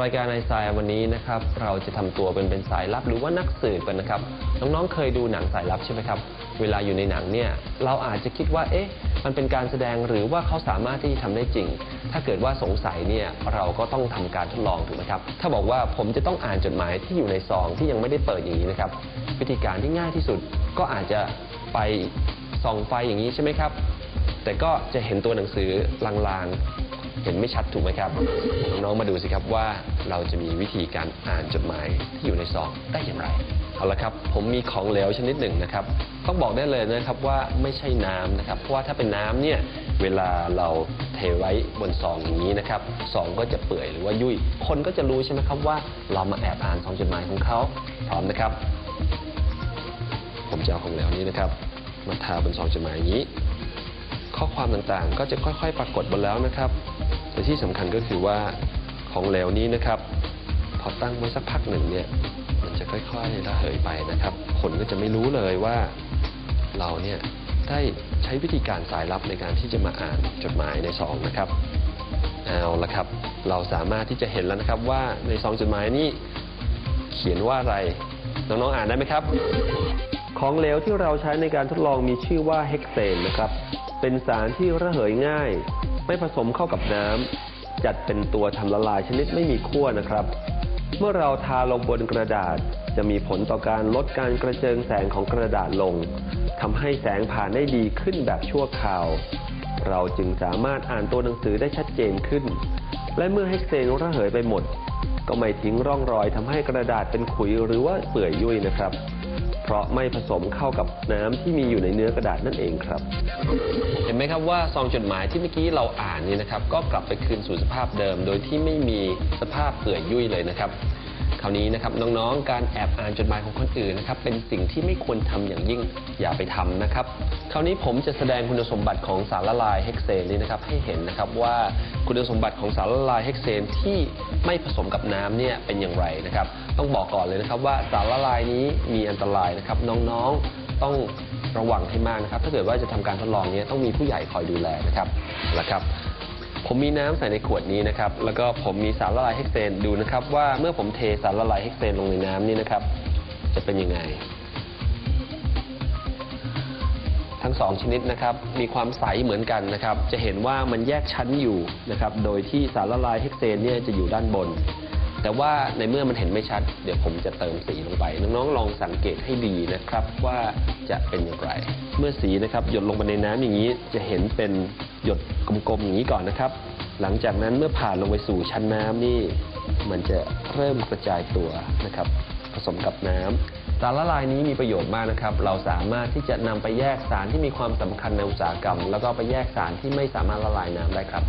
รายการไอซายวันนี้นะครับ เราจะทำตัวเป็นเป็นสายลับหรือว่านักสืบกันนะครับ น้องๆเคยดูหนังสายลับใช่ไหมครับ เวลาอยู่ในหนังเนี่ย เราอาจจะคิดว่า เอ๊ะ มันเป็นการแสดงหรือว่าเขาสามารถที่จะทำได้จริง ถ้าเกิดว่าสงสัยเนี่ย เราก็ต้องทำการทดลองถูกไหมครับ ถ้าบอกว่าผมจะต้องอ่านจดหมายที่อยู่ในซองที่ยังไม่ได้เปิดอย่างนี้นะครับ วิธีการที่ง่ายที่สุดก็อาจจะไปส่องไฟอย่างนี้ใช่ไหมครับ แต่ก็จะเห็นตัวหนังสือลางๆ เห็นไม่ชัดถูกไหมครับ น้องๆมาดูสิครับว่าเราจะมีวิธีการอ่านจดหมายที่อยู่ในซองได้อย่างไรเอาละครับผมมีของเหลวชนิดหนึ่งนะครับ ต้องบอกได้เลยนะครับว่าไม่ใช่น้ำนะครับ เพราะว่าถ้าเป็นน้ำเนี่ยเวลาเราเทไว้บนซองอย่างนี้นะครับซองก็จะเปื่อยหรือว่ายุ่ยคนก็จะรู้ใช่ไหมครับว่าเรามาแอบอ่านซองจดหมายของเขาพร้อมนะครับ ผมจะเอาของเหลวนี้นะครับ มาทาบนซองจดหมายอย่างนี้ ข้อความต่างๆ ก็จะค่อยๆ ปรากฏบนแล้วนะครับแต่ที่สำคัญก็คือว่าของเหลวนี้นะครับ พอตั้งไว้สักพักหนึ่งเนี่ย มันจะค่อยๆระเหยไปนะครับ คนก็จะไม่รู้เลยว่าเราเนี่ยได้ใช้วิธีการสายลับในการที่จะมาอ่านจดหมายในซองนะครับเอาละครับ เราสามารถที่จะเห็นแล้วนะครับว่าในซองจดหมายนี้เขียนว่าอะไร น้องๆอ่านได้ไหมครับ ของเหลวที่เราใช้ในการทดลองมีชื่อว่าเฮกเซนนะครับ เป็นสารที่ระเหยง่าย ไม่ผสมเข้ากับน้ำ จัดเป็นตัวทำละลายชนิดไม่มีขั้วนะครับ เมื่อเราทาลงบนกระดาษ จะมีผลต่อการลดการกระเจิงแสงของกระดาษลงทำให้แสงผ่านได้ดีขึ้นแบบชั่วคราว เราจึงสามารถอ่านตัวหนังสือได้ชัดเจนขึ้น และเมื่อเฮกเซนระเหยไปหมด ก็ไม่ทิ้งร่องรอยทำให้กระดาษเป็นขุยหรือว่าเปื่อยยุ่ยนะครับ เพราะไม่ผสมเข้ากับน้ำที่มีอยู่ในเนื้อกระดาษนั่นเองครับ เห็นไหมครับว่าซองจดหมายที่เมื่อกี้เราอ่านนี่นะครับก็กลับไปคืนสู่สภาพเดิม โดยที่ไม่มีสภาพเปื่อยยุ่ยเลยนะครับ คราวนี้นะครับน้องๆ การแอบอ่านจดหมายของคนอื่นนะครับเป็นสิ่งที่ไม่ควรทำอย่างยิ่งอย่าไปทำนะครับ คราวนี้ผมจะแสดงคุณสมบัติของสารละลายเฮกเซนนี้นะครับให้เห็นนะครับว่าคุณสมบัติของสารละลายเฮกเซนที่ไม่ผสมกับน้ำเนี่ยเป็นอย่างไรนะครับ ต้องบอกก่อนเลยนะครับว่าสารละลายนี้มีอันตรายนะครับน้องๆต้องระวังให้มากนะครับ ถ้าเกิดว่าจะทำการทดลองเนี้ต้องมีผู้ใหญ่คอยดูแลนะครับแล้วครับ ผมมีน้ำใส่ในขวดนี้นะครับ แล้วก็ผมมีสารละลายเฮกเซนดูนะครับว่าเมื่อผมเทสารละลายเฮกเซนลงในน้ำนี่นะครับ จะเป็นยังไง ทั้งสองชนิดนะครับมีความใสเหมือนกันนะครับ จะเห็นว่ามันแยกชั้นอยู่นะครับ โดยที่สารละลายเฮกเซนเนี่ยจะอยู่ด้านบน แต่ว่าในเมื่อมันเห็นไม่ชัด เดี๋ยวผมจะเติมสีลงไป น้องๆ ลองสังเกตให้ดีนะครับว่าจะเป็นอย่างไร เมื่อสีนะครับหยดลงไปในน้ำอย่างนี้จะเห็นเป็น หยดกลมๆอย่างนี้ก่อนนะครับ หลังจากนั้นเมื่อผ่านลงไปสู่ชั้นน้ำนี่ มันจะเริ่มกระจายตัวนะครับ ผสมกับน้ำสารละลายนี้มีประโยชน์มากนะครับ เราสามารถที่จะนำไปแยกสารที่มีความสำคัญในอุตสาหกรรม แล้วก็ไปแยกสารที่ไม่สามารถละลายน้ำได้ครับ